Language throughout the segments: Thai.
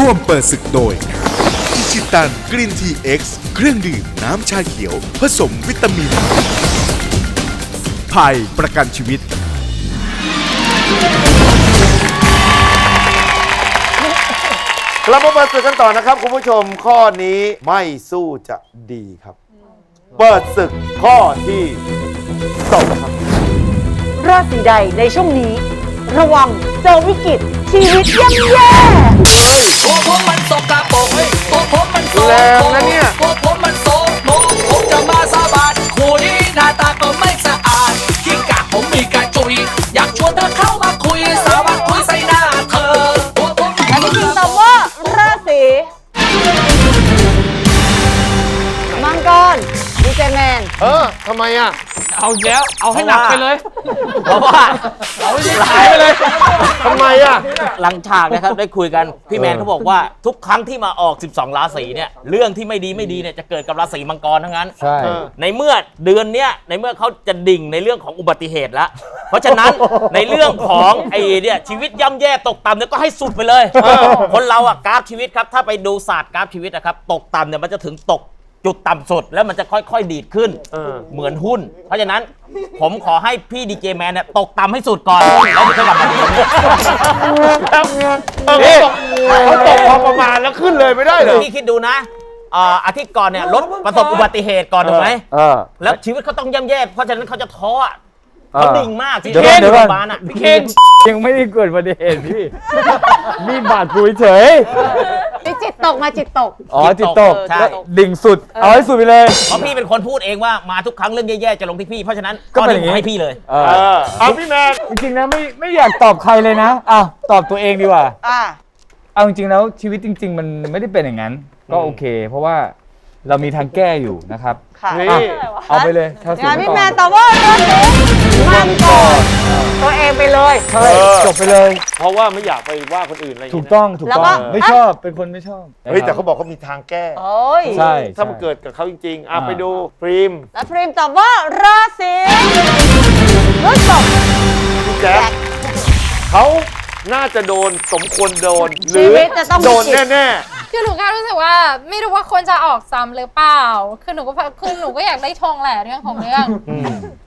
ร่วมเปิดศึกโดยอิชิตันกรีนทีเอ็กซ์เครื่องดื่มน้ำชาเขียว ผสมวิตามินไผ่ประกันชีวิต กลับมาเปิดศึกกันต่อนะครับคุณผู้ชมข้อนี้ไม่สู้จะดีครับ เปิดศึกข้อที่สองครับ ราศีใดในช่วงนี้ ระวังเจอวิกฤตชีวิตย่ำแย่ตัวผมมันสกปรกตัวผมมันโสแรงนะเนี่ย ตัวผมมันโสโมกผมจะมาสาบานคุยหน้าตาก็ไม่สะอาดขี้กากผมมีกระจุย อยากชวนเธอเข้ามาคุยสาบานคุยใส่หน้าเธอตัวผมและพี่คิงตอบว่าราศีมังกรดีเจแมน เออทำไมอะ เอาอีกแล้ว เอาให้หนักไปเลย เพราะว่าเอาให้หายไปเลยทำไมอะ หลังฉากนะครับได้คุยกัน พี่แมนเขาบอกว่าทุกครั้งที่มาออก 12 ราศีเนี่ยเรื่องที่ไม่ดีไม่ดีเนี่ยจะเกิดกับราศีมังกรทั้งนั้น ใช่ ในเมื่อเดือนเนี้ยในเมื่อเขาจะดิ่งในเรื่องของอุบัติเหตุแล้วเพราะฉะนั้นในเรื่องของไอ้เนี่ยชีวิตย่ำแย่ตกต่ำเนี่ยก็ให้สุดไปเลย คนเราอะกราฟชีวิตครับถ้าไปดูศาสตร์กราฟชีวิตนะครับตกต่ำเนี่ยมันจะถึงตก จุดต่ำสุดแล้วมันจะค่อยๆ ดีดขึ้น เออ เหมือนหุ้น เพราะฉะนั้นผมขอให้พี่ดีเจแมนเนี่ยตกต่ำให้สุดก่อน แล้วเดี๋ยวค่อยกลับมาดีนี่เขาตกพอประมาณแล้วขึ้นเลยไม่ได้เหรอ พี่คิดดูนะอ่าอาทิตย์ก่อนเนี่ยรถประสบอุบัติเหตุก่อนถูกไหมเออ แล้วชีวิตเขาต้องย่ำแย่ เพราะฉะนั้นเขาจะท้ออะเออเขาดิ่งมากที่เดี๋ยวเทก่อนเดี๋ยวก่อนโรงพยาบาลอะพี่เคนยังไม่ได้เกิดอุบัติเหตุพี่ มีบาดปุยเฉยนี่ จิตตกมาจิตตก อ๋อจิตตกใช่แล้วดิ่งสุด เอาให้สุดไปเลย เพราะพี่เป็นคนพูดเองว่ามาทุกครั้งเรื่องแย่ๆจะลงที่พี่เพราะฉะนั้นก็เป็นอย่างนี้นี้ให้พี่เลย เอเอออเอาพี่แมนจริงๆนะไม่ไม่อยากตอบใครเลยนะอะตอบตัวเองดีกว่า อ่า เอาจริงๆแล้วชีวิตจริง ๆ มันไม่ได้เป็นอย่างนั้น ก็โอเค เพราะว่าเรามีทางแก้อยู่นะครับค่ะนี่อะเอาไปเลยชาวสวงานนพี่ต่อแมนตอบว่าราศี มังกรตัวเองไปเลย ใช่จบไปเลย เพราะว่าไม่อยากไปว่าคนอื่นอะไรอย่างถูกเงี้ยต้องถูกแล้วต้ก็ องไม่ชอบเป็นคนไม่ชอบเฮ้ยแต่เขาบอกเขามีทางแก้ โอ้ย ใช่ถ้ามันเกิดกับเขาจริงๆอะอ่า ไปดูพรีมและพริมตอบว่าราศีพฤษภพี่แจ๊คเขาน่าจะโดนสมควรโดน หรืชีอวิตจะต้องโดนจิตแน่ คือหนูแค่รู้สึกว่า ไม่รู้ว่าควรจะออกซ้ำหรือเปล่า คือหนูก็คือหนูก็อยากได้ทองแหละเรื่องของเรื่อง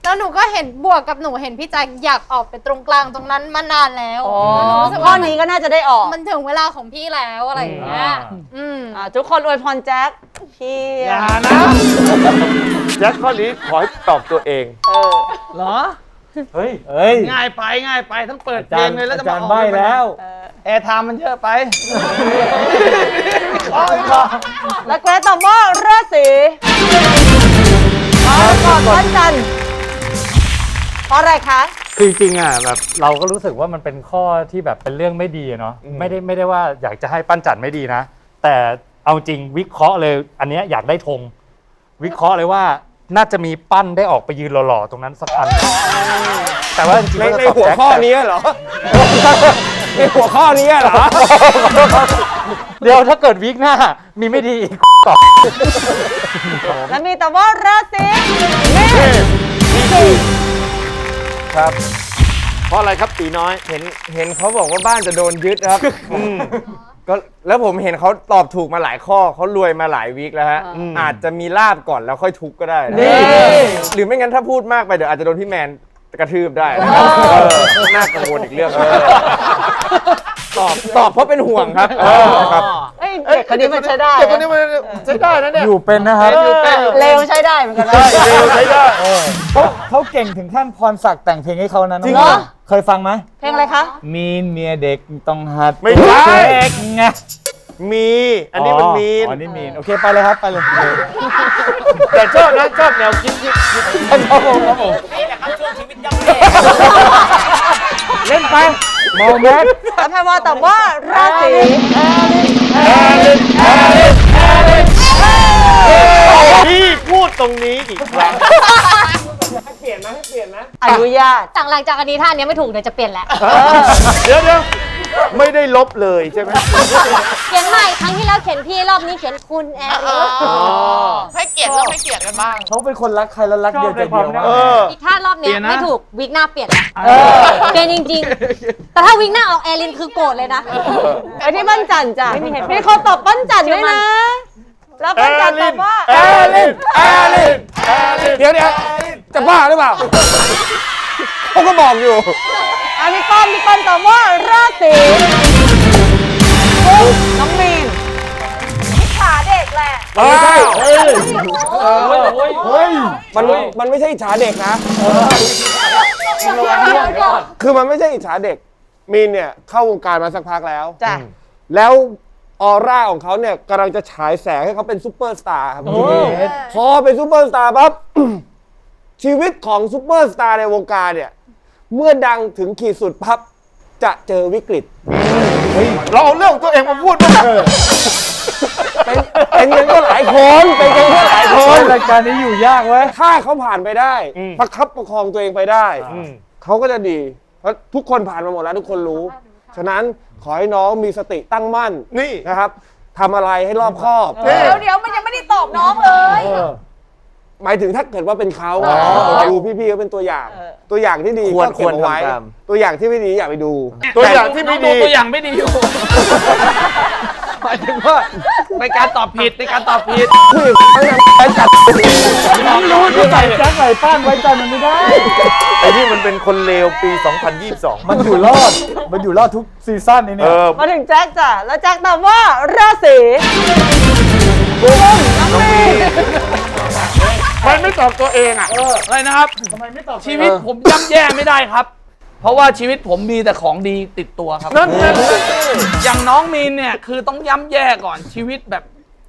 แล้วหนูก็เห็นบวกกับหนูเห็นพี่แจ็คอยากออกไปตรงกลางตรงนั้นมานานแล้วอ๋อแล้วหนูรู้สึกข้อว่านี้ก็น่าจะได้ออกมันถึงเวลาของพี่แล้วอะไรอย่างเงี้ยอืมอ่าทุกคนอวยพรแจ็คพี่อย่านะๆแจ็คข้อนี้ขอให้ตอบตัวเอง เออ เหรอ เฮ้ยเฮ้ยง่ายไปง่ายไปทั้งเปิดอาเพลจารงย์เลยแล้วอาจะจามารย์ใบ้แล้วแอร์ไทม์มันเยอะไปและเกรซตอบว่าราศีกรกฎวันจันทร์เพราะอะไรคะคือจริงๆอะแบบเราก็รู้สึกว่ามันเป็นข้อที่แบบเป็นเรื่องไม่ดีอะเนาะไม่ได้ไม่ได้ว่าอยากจะให้ปั้นจัดไม่ดีนะ แต่เอาจริงวิเคราะห์เลย อันเนี้ยอยากได้ธงวิเคราะห์เลยว่า น่าจะมีปั้นได้ออกไปยืนหล่อๆ ตรงนั้นสักอัน แต่ว่าจริงๆในแล้วในตอบหัวแจ็คข้อนี้เหรอ ในหัวข้อนี้เหรอ เดี๋ยวถ้าเกิดวิกหน้า มีไม่ดีอีกตอบและมีแต่ว่าราศีเมษครับ เพราะอะไรครับตีน้อย เห็นเห็นเขาบอกว่าบ้านจะโดนยึดครับ ก็แล้วผมเห็นเขาตอบถูกมาหลายข้อเขารวยมาหลายวีคแล้วฮะอาจจะมีลาบก่อนแล้วค่อยทุกข์ก็ได้นะหรือไม่งั้นถ้าพูดมากไปเดี๋ยวอาจจะโดนพี่แมนกระทืบได้นะครับเออน่ากังวลอีกเรื่องตอบตอบเพราะเป็นห่วงครับครับ เอ้ยเด็กคนนี้มันใช้ได้ เด็กคนนี้มันใช้ได้นะเนี่ย อยู่เป็นนะครับอยู่เป็นอยู่เร็วใช้ได้เหมือนกันนะใช่เร็วใช้ได้ เขาเขาเก่งถึงขั้นพรศักดิ์แต่งเพลงให้เขานะน้องจริงเหรอ เคยฟังไหมเพลงอะไรคะ มีนเมียเด็กต้องหัดไม่ใช่ เด็กไงมี อันนี้มันมีนอ๋อนี่มีนโอเคไปเลยครับไปเลยแต่ชอบนะชอบแนวคิดที่ครับผมครับผมนี่แหละครับช่วงชีวิตย่ำแย่เล่นไปมองแมสแล้วแพรว่าตอบว่าราศี พี่พูดตรงนี้อีกครั้งอนุญาตจากหลังจากอันนี้ท่าอันเนี้ยไม่ถูกเดี๋ยวจะเปลี่ยนแหละ เดี๋ยวเดี๋ยว ไม่ได้ลบเลยใช่ไหมเขียนใหม่ครั้งที่แล้วเขียนพี่รอบนี้เขียนคุณแอริสให้เกียรติแล้วให้เกียรติกันบ้าง เขาเป็นคนรักใครแล้วรักเดียวใจเดียวมากเออ อีกท่ารอบเนี้ยไม่ถูกวิกหน้าเปลี่ยนละเปลี่ยนจริง ๆ แต่ถ้าวิกหน้าออกแอรินคือโกรธเลยนะไอ้ที่ปั้นจันจ้ะมีคนตอบปั้นจันด้วยนะแล้วปั้นจันตอบว่าแอลินแอลินแอลินเดี๋ยวเดี๋ยวจะบ้าหรือเปล่าเขาก็บอกอยู่ อันนี้ป้อมพี่ป้อมตอบว่าราศีน้องมีนขาเด็กแหละไม่ใช่เฮ้ยเฮ้ยมันมันไม่ใช่อิจฉาเด็กนะ คือมันไม่ใช่อิจฉาเด็ก มีนเนี่ยเข้าวงการมาสักพักแล้วจ้ะ แล้วออร่าของเขาเนี่ยกำลังจะฉายแสงให้เขาเป็นซูเปอร์สตาร์ครับพอเป็นซูเปอร์สตาร์ปั๊บชีวิตของซูเปอร์สตาร์ในวงการเนี่ย เมื่อดังถึงขีดสุดพับจะเจอวิกฤต เราเอาเรื่องตัวเองมาพูดบ้างเป็นเป็นกันก็หลายคนเป็นกันก็หลายคนรายการนี้อยู่ยากเว้ย ถ้าเขาผ่านไปได้ประคับประคองตัวเองไปได้เขาก็จะดี เพราะทุกคนผ่านมาหมดแล้วทุกคนรู้ ฉะนั้นขอให้น้องมีสติตั้งมั่นนี่ นะครับทำอะไรให้รอบคอบ เดี๋ยวเดี๋ยวมันยังไม่ได้ตอบน้องเลย หมายถึงถ้าเกิดว่าเป็นเขาดูพี่ๆเขาเป็นตัวอย่างตัวอย่างที่ดีควรก็เก็บเอาไว้ ควรทำตาม ตัวอย่างที่ไม่ดีอย่าไปดู ตัวอย่างที่ไม่ดี ตัวอย่างไม่ดีอยู่ หมายถึงว่าในการตอบผิดในการตอบผิดรู้ที่ใส่แจ็คใส่ป้านไว้ใจมันไม่ได้ ไอ้นี่มันเป็นคนเลวปี 2022 มันอยู่รอด มันอยู่รอดทุกซีซั่นนี่เอเนี่ยอ มาถึงแจ็คจ้ะ แล้วแจ็คตอบว่าราศีกุมน้องมีน มันไม่ตอบตัวเองอะ อะไรนะครับชีวิตผมย่ำแย่ไม่ได้ครับ เพราะว่าชีวิตผมมีแต่ของดีติดตัวครับนั่นนั่นอย่างน้องมีนเนี่ยคือต้องย่ำแย่ก่อนชีวิตแบบ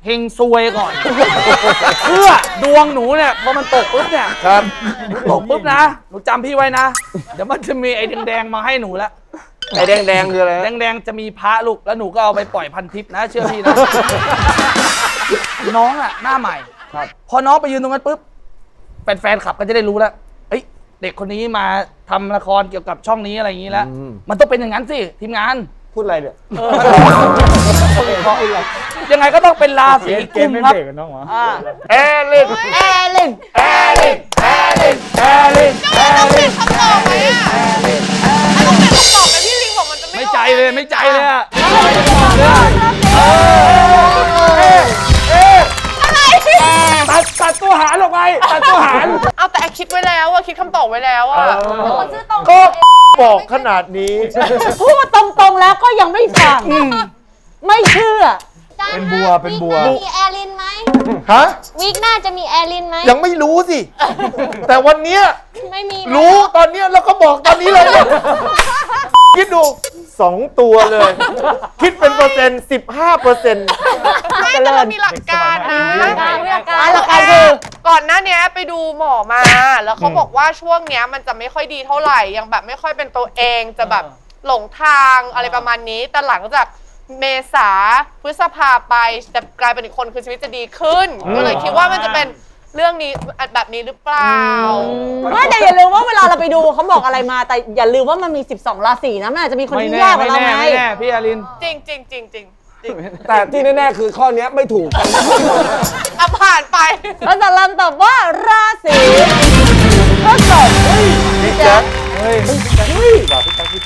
เฮงซวยก่อน เพื่อดวงหนูเนี่ยพอมันตกปุ๊บเนี่ยครับ ตกปุ๊บนะหนูจำพี่ไว้นะ เดี๋ยวมันจะมีไอ้แดงๆมาให้หนูแล้วไอ้แดงๆคืออะไรแดงๆจะมีพระลูกแล้วหนูก็เอาไปปล่อยพันทิพย์นะ เชื่อพี่นะ น้องอะหน้าใหม่ ครับพอน้องไปยืนตรงนั้นปุ๊บแฟนๆขับก็จะได้รู้แล้วเอ้ย เด็กคนนี้มาทำละครเกี่ยวกับช่องนี้อะไรอย่างนี้แล้วมันต้องเป็นอย่างนั้นสิทีมงาน พูดอะไรเนี่ยยังไงก็ต้องเป็นราศีเกกุมมไม่ครับเบรกกันน้องวะแอลินแอลินแอลินแอลินแอลินแอลินคำตอบไหมอะถ้าต้องเป็นคำตอบไหมพี่ลิงบอกมันจะไม่ไม่ใจเลยไม่ใจเลยอะ ตัดตัดตัวหารออกไป ตัดตัวหารเอาแต่แอคคิดไว้แล้วอะคิดคำตอบไว้แล้วอะคนชื่อตรงก็บอกขนาดนี้ พูดตรงๆแล้วก็ยังไม่ฟัง ไม่เชื่อ เป็นบัวเป็นบัววิกหน้ามีแอรินไหมฮะวิกหน้าจะมีแอรินไหมยังไม่รู้สิ แต่วันเนี้ยไม่มี รู้ตอนเนี้ยแล้วก็บอกตอนนี้เลยเนี่ย คิดดูสองตัวเลย คิดเป็นเปอร์เซ็นต์สิบห้าเปอร์เซ็นต์ ไม่แต่เรามีหลักการนะการเรื่องการหลักการคือก่อนหน้าเนี้ยไปดูหมอมา แล้วเขาบอกว่าช่วงเนี้ยมันจะไม่ค่อยดีเท่าไหร่ ยังแบบไม่ค่อยเป็นตัวเองจะแบบหลงทางอะไรประมาณนี้ แต่หลังจากเมษาพฤษภาไปจะกลายเป็นอีกคนคือชีวิตจะดีขึ้น ก็เลยคิดว่ามันจะเป็น เรื่องนี้แบบนี้หรือเปล่า ไม่แต่อย่าลืมว่าเวลาเราไปดูเขาบอกอะไรมา แต่อย่าลืมว่ามันมี 12 ราศีนะมันอาจจะมีคนไม่ที่แน่แย่กว่าไม่เราแน่ไงไม่แน่พี่อาริน จริงจริงจริงจริงแต่ที่แน่ๆคือข้อเนี้ยไม่ถูกกันอะผ่านไปแล้วสลันตอบว่าราศีพฤษภพี่แจ๊ค ใ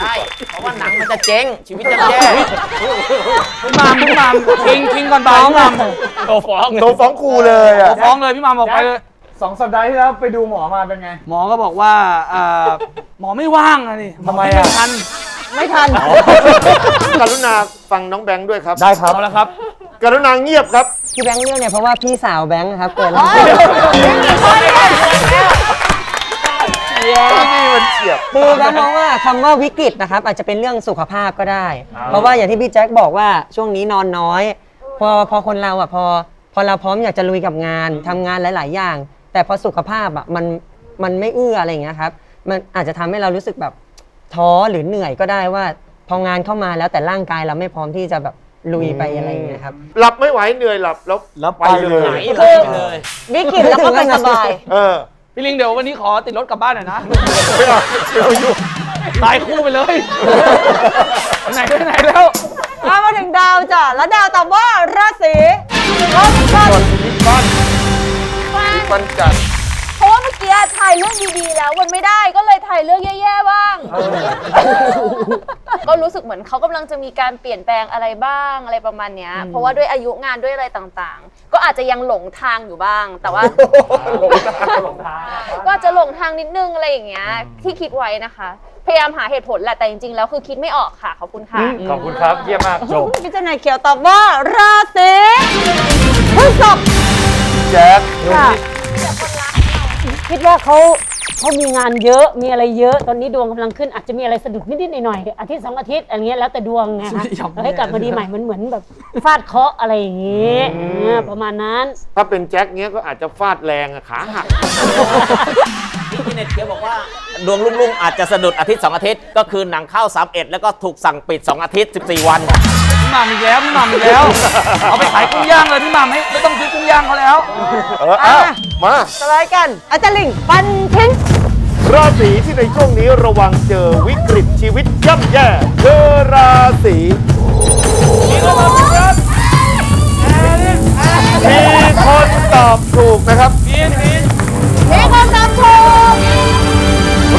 ช่เพราะว่าหนังมันจะเจ๊งชีวิตจะแย่พี่มามพี่มามทิ้งทิ้งก่อนตายพี่มามโตฟ้องโตฟ้องครูเลยอะฟ้องเลยพี่มามบอกไปเลยสองสัปดาห์ที่แล้วไปดูหมอมาเป็นไง หมอก็บอกว่าอ่าหมอไม่ว่างอะนี่ทำไมอะทันไม่ทันกรุณาฟังน้องแบงค์ด้วยครับ ได้ครับเอาละครับ กรุณาเงียบครับที่แบงค์เลือกเนี่ยเพราะว่าพี่สาวแบงค์ครับเกิดแล้วนี่มัน เฉียบ คือแบงค์มองว่าคำว่าวิกฤตนะครับ อาจจะเป็นเรื่องสุขภาพก็ได้เพราะว่าอย่างที่พี่แจ็คบอกว่าช่วงนี้นอนน้อย พอพอคนเราอะพอ พอเราพร้อมอยากจะลุยกับงานทำงานหลาย ๆ อย่าง แต่พอสุขภาพอะมันมันไม่เอื้ออะไรอย่างเงี้ยครับมันอาจจะทำให้เรารู้สึกแบบท้อหรือเหนื่อยก็ได้ว่า พองานเข้ามาแล้วแต่ร่างกายเราไม่พร้อมที่จะแบบลุยไปอะไรอย่างเงี้ยครับ หลับไม่ไหวเหนื่อยหลับแล้วแล้วไปเลย ไหน คือเลยวิกฤตแล้วก็ไปสบาย เออ พี่ลิงเดี๋ยววันนี้ขอติดรถกลับบ้านหน่อยนะ ไม่เอาไม่เอาอยู่ ตายคู่ไปเลย ไหนไปไหนแล้วมามาถึงดาวจ้ะ แล้วดาวตอบว่าราศีมังกรมันจัดเพราะ ว่าเมื่อกี้ถ่ายเรื่องดีๆ แล้วมันไม่ได้ก็เลยถ่ายเรื่องแย่ๆบ้าง ก็รู้สึกเหมือนเขากำลังจะมีการเปลี่ยนแปลงอะไรบ้างอะไรประมาณเนี้ย เพราะว่าด้วยอายุงานด้วยอะไรต่างๆ ก็อาจจะยังหลงทางอยู่บ้าง แต่ว่าก็อาจจะหลงทางนิดนึงอะไรอย่างเงี้ยที่คิดไว้นะคะ พยายามหาเหตุผลแหละแต่จริงๆแล้วคือคิดไม่ออกค่ะขอบคุณค่ะ ขอบคุณครับเยี่ยมมากจบพี่เจ้านายเขียวตอบว่าราศีพฤษภ แจ๊คค่ะ คิดว่าเขาเขามีงานเยอะมีอะไรเยอะตอนนี้ดวงกำลังขึ้นอาจจะมีอะไรสะดุดนิดๆหน่อยๆอาทิตย์สองอาทิตย์อะไรเงี้ยแล้วแต่ดวงไงคะแล้วให้กลับมาดีใหม่มันเหมือนแบบฟาดเคราะห์อะไรอย่างเงี้ยเออประมาณนั้น ถ้าเป็นแจ็คเงี้ยก็อาจจะฟาดแรงอะขาหัก พี่เน็ตเขียวบอกว่า ดวงลุ่งๆ อาจจะสะดุดอาทิตย์ 2 อาทิตย์ ก็คือหนังเข้า 31 แล้วก็ถูกสั่งปิด 2 อาทิตย์ 14 วัน พี่หม่ำอีกแล้วพี่หม่ำอีกแล้ว เอาไปขายกุ้งย่างเลยพี่หม่ำไม่ไม่ต้องซื้อกุ้งย่างเขาแล้ว เออเอา มาสไลด์กัน อาจารย์ลิงฟันทิ้งราศีที่ในช่วงนี้ระวังเจอวิกฤตชีวิตย่ำแย่คือราศีมีคนตอบถูกนะครับมีคนตอบถูก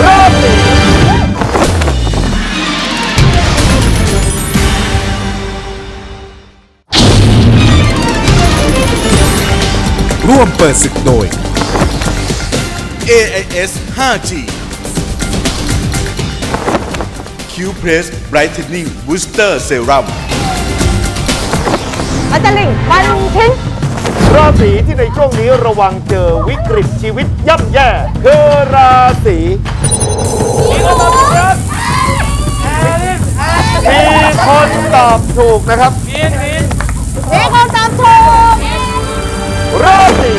ราศี ร่วมเปิดศึกโดย AIS 5G Q Press Brightening Booster Serum อาจารย์ลิงฟันทิ้งราศีที่ในช่วงนี้ระวังเจอวิกฤตชีวิตย่ำแย่คือราศีมีคนตอบถูกนะครับ มีคนตอบถูก ราศี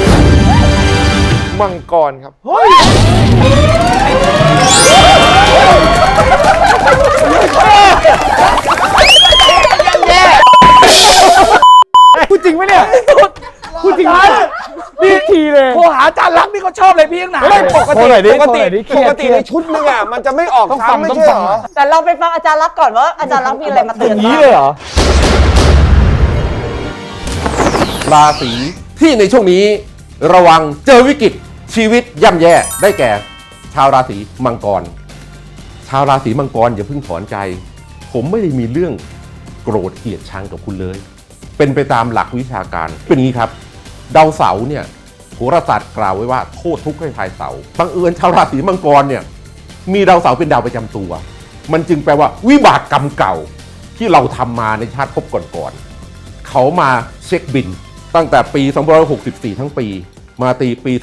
มังกรครับ เฮ้ยพูดจริงไหมเนี่ยพูดจริงไหมนี่ทีเลย โทรหาอาจารย์รักษณ์นี่เขาชอบเลยพี่ยังหนาไม่ปกติโทรหน่อยดิปกติโทรหน่อยดิเครีปยดกติในชุดนึงอะมันจะไม่ออกต้องฟังซ้ำไม่ต้องใช่ฟังเหรอแต่เราไปฟังอาจารย์รักษณ์ก่อนว่าอาจารย์รักษณ์มีอะไรมาเตือนนี้บ้างเลยเหรอราศี ที่ในช่วงนี้ระวังเจอวิกฤตชีวิตย่ำแย่ได้แก่ ชาวราศีมังกร ชาวราศีมังกรอย่าเพิ่งถอนใจ ผมไม่ได้มีเรื่องโกรธเกลียดชังกับคุณเลย เป็นไปตามหลักวิชาการเป็นอย่างนี้ครับ ดาวเสาร์เนี่ยโหราศาสตร์กล่าวไว้ว่าโทษทุกข์ให้ทายเสาบังเอิญชาวราศีมังกรเนี่ยมีดาวเสาร์เป็นดาวประจำตัว มันจึงแปลว่า วิบากกรรมเก่าที่เราทำมาในชาติภพก่อนๆเขามาเช็คบิน ตั้งแต่ปี 264 ทั้งปี มาตีปี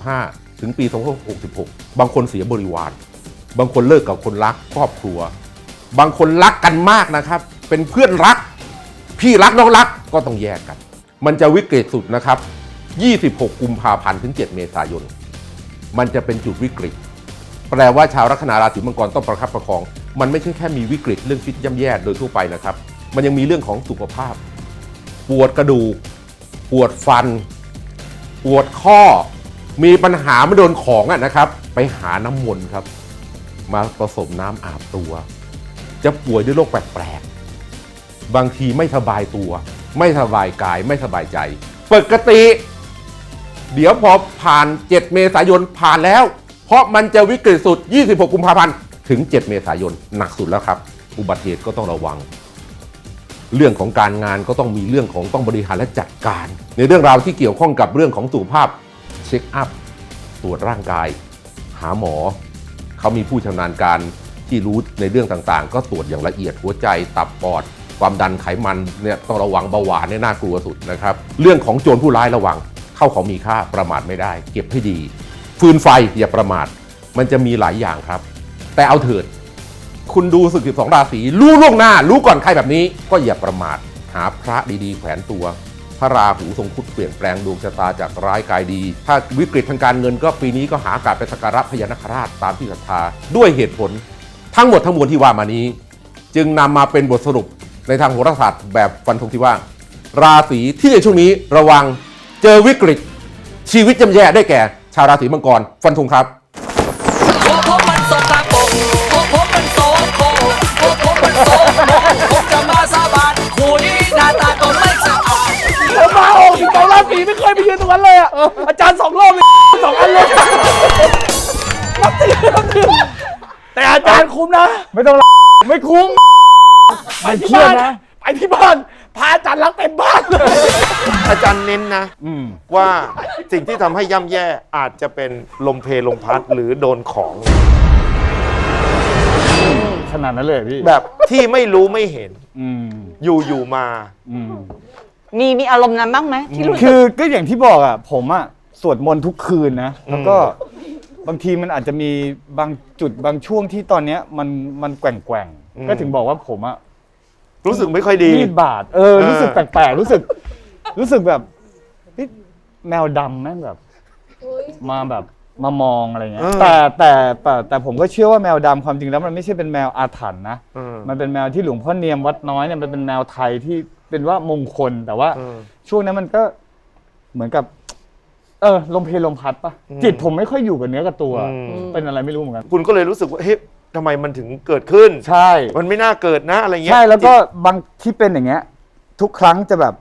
265 ถึงปี 266 บางคนเสียบริวาร บางคนเลิกกับคนรักครอบครัว บางคนรักกันมากนะครับ เป็นเพื่อนรัก พี่รักน้องรักก็ต้องแยกกัน มันจะวิกฤตสุดนะครับ 26 กุมภาพันธ์ถึง 7 เมษายน มันจะเป็นจุดวิกฤต แปลว่าชาวลัคนาราศีมังกรต้องประคับประคอง มันไม่ใช่แค่มีวิกฤตเรื่องชีวิตย่ำแย่โดยทั่วไปนะครับ มันยังมีเรื่องของสุขภาพ ปวดกระดูก ปวดฟัน ปวดข้อ มีปัญหาไม่โดนของอะนะครับ ไปหาน้ำมนต์ครับ มาผสมน้ำอาบตัว จะป่วยด้วยโรคแปลกๆ บางทีไม่สบายตัว ไม่สบายกายไม่สบายใจปกติ เดี๋ยวพอผ่าน 7 เมษายนผ่านแล้ว เพราะมันจะวิกฤตสุด 26 กุมภาพันธ์ถึง 7 เมษายนหนักสุดแล้วครับ อุบัติเหตุก็ต้องระวัง เรื่องของการงานก็ต้องมีเรื่องของต้องบริหารและจัดการ ในเรื่องราวที่เกี่ยวข้องกับเรื่องของสุขภาพเช็คอัพตรวจร่างกาย หาหมอ เขามีผู้ชำนาญการที่รู้ในเรื่องต่างๆ ก็ตรวจอย่างละเอียดหัวใจตับปอด ความดันไขมันเนี่ยต้องระวังเบาหวานเนี่ยน่ากลัวสุดนะครับ เรื่องของโจรผู้ร้ายระวังเข้าของมีค่าประมาทไม่ได้ เก็บให้ดี ฟืนไฟอย่าประมาท มันจะมีหลายอย่างครับ แต่เอาเถิด คุณดูสึก12 ราศีรู้ล่วงหน้า รู้ก่อนใครแบบนี้ ก็อย่าประมาทหาพระดีๆ แขวนตัว พระราหูทรงคุดเปลี่ยนแปลงดวงชะตาจากร้ายกายดี ถ้าวิกฤตทางการเงินก็ปีนี้ก็หาโอกาสไปสักการะพญานาคราชตามที่ศรัทธาด้วยเหตุผล ทั้งหมดทั้งมวลที่ว่ามานี้ จึงนำมาเป็นบทสรุปในทางโหราศาสตร์แบบฟันธงที่ว่า ราศีที่ในช่วงนี้ระวังเจอวิกฤต ชีวิตย่ำแย่ได้แก่ ชาวราศีมังกรฟันธงครับ ไม่ต้องไม่คุ้มมันเครียดนะไปที่บ้านพาอาจารย์รักเต็มบ้านเลย อาจารย์เน้นนะว่าสิ่งที่ทำให้ย่ำแย่อาจจะเป็นลมเพลลมพัดหรือโดนของ ขนาดนั้นเลยพี่แบบที่ไม่รู้ไม่เห็นอืมอยู่อยู่มา อืม มีมีอารมณ์นั้นบ้างไหมที่รู้สึก คือก็อย่างที่บอกอะผมอะสวดมนต์ทุกคืนนะ แล้วก็ บางทีมันอาจจะมีบางจุดบางช่วงที่ตอนเนี้ยมันมันแกว่งแกว่งๆอืม ก็ถึงบอกว่าผมอะรู้สึกไม่ค่อยดี มีดบาดเออ เออ รู้สึกแปลกๆรู้สึก รู้สึกแบบเฮ้ยแมวดำแม่งแบบมาแบบมามองอะไรเงี้ยแต่แต่แต่แต่ผมก็เชื่อว่าแมวดำความจริงแล้วมันไม่ใช่เป็นแมวอาถรรพ์นะอืมมันเป็นแมวที่หลวงพ่อเนียมวัดน้อยเนี่ยมันเป็นแมวไทยที่เป็นว่ามงคลแต่ว่าอืมช่วงนั้นมันก็เหมือนกับ เออลมเพลลมพัดปะอืม จิตผมไม่ค่อยอยู่กับเนื้อกับตัว อืมเป็นอะไรไม่รู้เหมือนกัน คุณก็เลยรู้สึกว่าเฮ้ยทำไมมันถึงเกิดขึ้น ใช่ มันไม่น่าเกิดนะอะไรเงี้ยใช่แล้วก็บางที่เป็นอย่างเงี้ย ทุกครั้งจะแบบ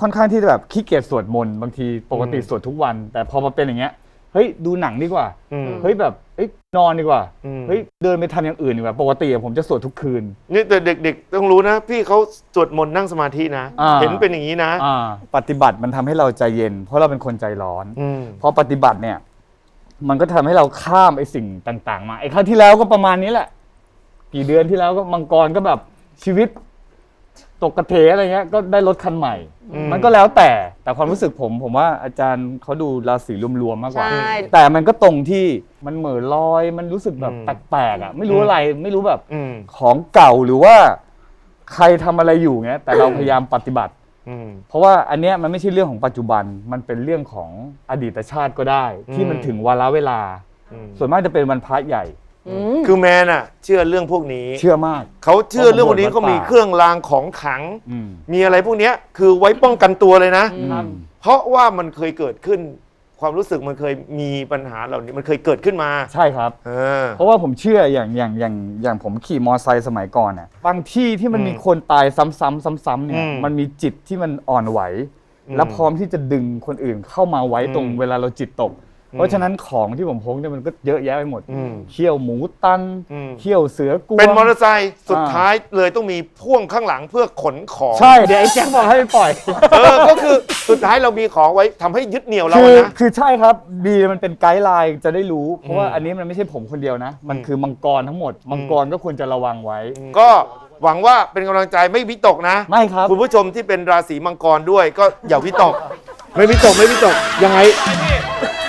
ค่อนข้างที่จะแบบขี้เกียจสวดมนต์บางทีปกติสวดทุกวัน แต่พอมาเป็นอย่างเงี้ยเฮ้ยดูหนังดีกว่า อืม เฮ้ยแบบเฮ้ย นอนดีกว่า อืม เฮ้ย เดินไปทำอย่างอื่นดีกว่า ปกติอะผมจะสวดทุกคืน นี่แต่เด็กๆ ต้องรู้นะ พี่เขาสวดมนต์นั่งสมาธินะ อ่า เห็นเป็นอย่างนี้นะ อ่า ปฏิบัติมันทำให้เราใจเย็น เพราะเราเป็นคนใจร้อน อืม พอปฏิบัติเนี่ย มันก็ทำให้เราข้ามไอ้สิ่งต่าง ๆ มาไอ้ครั้งที่แล้วก็ประมาณนี้แหละ กี่เดือนที่แล้วก็มังกรก็แบบชีวิต ตกกระเทอะไรเงี้ยก็ได้รถคันใหม่ อืม มันก็แล้วแต่แต่ความรู้สึกผม ผมว่าอาจารย์เขาดูราศีรวมๆมากกว่า ใช่ แต่มันก็ตรงที่มันเหม่อลอยมันรู้สึกแบบแปลกๆอะไม่รู้อะไรไม่รู้แบบ อืมของเก่าหรือว่า ใครทำอะไรอยู่เงี้ยแต่เราพยายามปฏิบัติ อืม เพราะว่าอันเนี้ยมันไม่ใช่เรื่องของปัจจุบัน มันเป็นเรื่องของอดีตชาติก็ได้ ที่มันอืม ถึงวาระเวลา อืม ส่วนมากจะเป็นวันพระใหญ่ คือแมนอะเชื่อเรื่องพวกนี้ เชื่อมาก เขาเชื่อเรื่องพวกนี้เพราะผมก็มีบวชวัดป่าเครื่องรางของขลัง อืมมีอะไรพวกเนี้ยคือไว้ป้องกันตัวเลยนะ อืมเพราะว่ามันเคยเกิดขึ้น ความรู้สึกมันเคยมีปัญหาเหล่านี้มันเคยเกิดขึ้นมาใช่ครับ เออ เพราะว่าผมเชื่ออย่างอย่างอย่างอย่างผมขี่มอไซค์สมัยก่อนน่ะบางที่ที่มันอืมมีคนตายซ้ำๆซ้ำๆเนี่ยอืมมันมีจิตที่มันอ่อนไหว อืมและพร้อมที่จะดึงคนอื่นเข้ามาไว้ตรงอืม เวลาเราจิตตก เพราะฉะนั้นของที่ผมพกเนี่ยมันก็เยอะแยะไปหมดอืมเขี้ยวหมูตันอืมเขี้ยวเสือกวงเป็นมอเตอร์ไซค์สุดอ่าท้ายเลยต้องมีพ่วงข้างหลังเพื่อขนของใช่เดี๋ยวไอ้แจ็คบอกให้ไปปล่อยเออก็คือสุดท้ายเรามีของไว้ทำให้ยึดเหนี่ยวเราคือนะคือใช่ครับดีมันเป็นไกด์ไลน์จะได้รู้เพราะว่าอืมอันนี้มันไม่ใช่ผมคนเดียวนะ มันคือมังกรทั้งหมด มังกรก็ควรจะระวังไว้ ก็หวังว่าเป็นกำลังใจไม่วิตกนะ ไม่ครับ คุณผู้ชมที่เป็นราศีมังกรด้วยก็อย่าวิตก ไม่วิตกไม่วิตกยังไง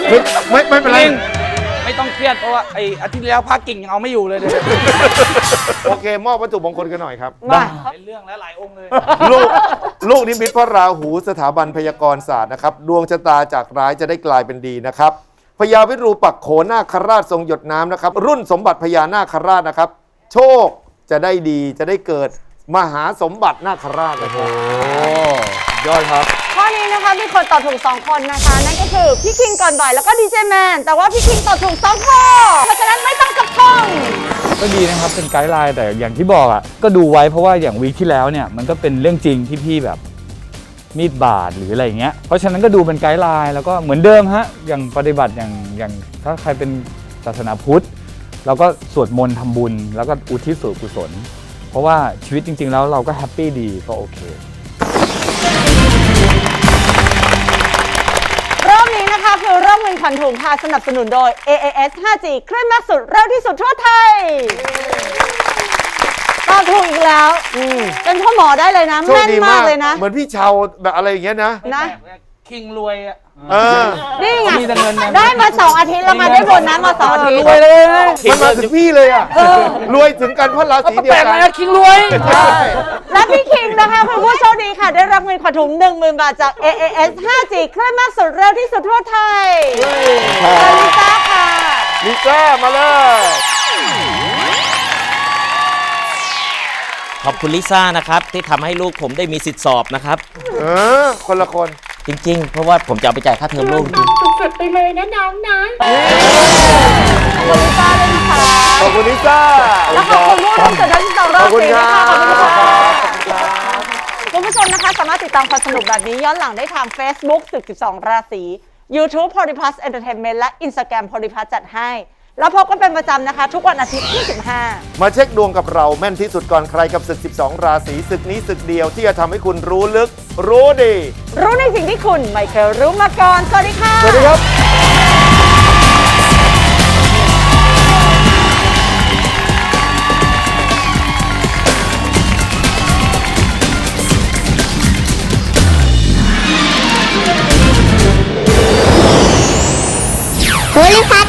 ไม่ไม่ไม่เป็นไร ไม่ต้องเครียดเพราะว่าไอ้อาทิตย์ที่แล้วภาคกิ่งยังเอาไม่อยู่เลยเนี่ยโอเค มอบวัตถุมงคลกันหน่อยครับเป็นเรื่องและหลายองค์เลย ลูกลูกนิมิตพระราหูสถาบันพยากรศาสตร์นะครับ ดวงชะตาจากร้ายจะได้กลายเป็นดีนะครับพญาวิรูปักโขนาคราชทรงหยดน้ำนะครับ รุ่นสมบัติพญานาคราชนะครับ โชคจะได้ดีจะได้เกิดมหาสมบัตินาคราชนะครับ ยอดครับข้อ นี้นะคะมีคนตอบถูก 2 คนนะคะ นั่นก็คือพี่คิงก่อนบ่ายแล้วก็ดีเจแมน แต่ว่าพี่คิงตอบถูก2ข้อเพราะฉะนั้นไม่ต้องกับท่องก็ดีนะครับเป็นไกด์ไลน์แต่อย่างที่บอกอะก็ดูไว้เพราะว่าอย่างวีคที่แล้วเนี่ยมันก็เป็นเรื่องจริงที่พี่แบบมีดบาดหรืออะไรอย่างเงี้ย เพราะฉะนั้นก็ดูเป็นไกด์ไลน์แล้วก็เหมือนเดิมฮะอย่างปฏิบัติอย่างอย่างถ้าใครเป็นศาสนาพุทธเราก็สวดมนต์ทำบุญ แล้วก็อุทิศส่วนกุศล เพราะว่าชีวิตจริง ๆ แล้วเราก็แฮปปี้ดีก็โอเค นขวัญถุงค่ะสนับสนุนโดย AAS 5G คลื่นมากสุดเร็วที่สุดทั่วไทยตอบถูกอีกแล้วเป็นพ่อหมอได้เลยนะ โชคแม่นดีมากเลยนะ เหมือนพี่เชาวแบบอะไรอย่างเงี้ยนะ นะ คิงรวยอะ เออนี่ไงมีแต่เงินนะ ได้มาสองอาทิตย์แล้วมาได้โบนัสมาสองอาทิตย์รวยเลยมันมาถึงพี่เลยอะรวยถึงกันเพราะราศีเดียวแปลกกัไหมนอะคิงรวย ใช่และพี่คิงนะคะคือผู้โชคดีค่ะ ได้รับเงินขวัญถุง10,000 บาทจาก AAS 5G คลื่นมากสุดเร็วที่สุดทั่วไทยลาลิต้าค่ะ ลิซ่ามาเลย ขอบคุณลิซ่านะครับ ที่ทำให้ลูกผมได้มีสิทธิ์สอบนะครับ เออ คนละคน จริง ๆ เพราะว่าผมจะเอาไปจ่ายค่าเทอมลูกจริงสุดๆไปเลยนะน้องนะ ขอบคุณลิซ่าด้วยนะคะขอบคุณลิซ่า และขอบคุณผู้ร่วมจัดทั้งสองรอบขอบคุณสี่ครันะคะบขอบคุณค่ะคุณผู้ชมนะคะสามารถติดตามความสนุกแบบนี้ย้อนหลังได้ทาง Facebook ศึก12 ราศี YouTube p o l y p l u s Entertainment และ Instagram p o l y p l u s จัดให้ แล้วพบกันเป็นประจำนะคะ ทุกวันอาทิตย์ที่15มาเช็คดวงกับเราแม่นที่สุดก่อนใครกับศึก 12 ราศีศึกนี้ศึกเดียวที่จะทำให้คุณรู้ลึก รู้ดีรู้ในสิ่งที่คุณไม่เคยรู้มาก่อน สวัสดีค่ะ สวัสดีครับภูริพัฒน์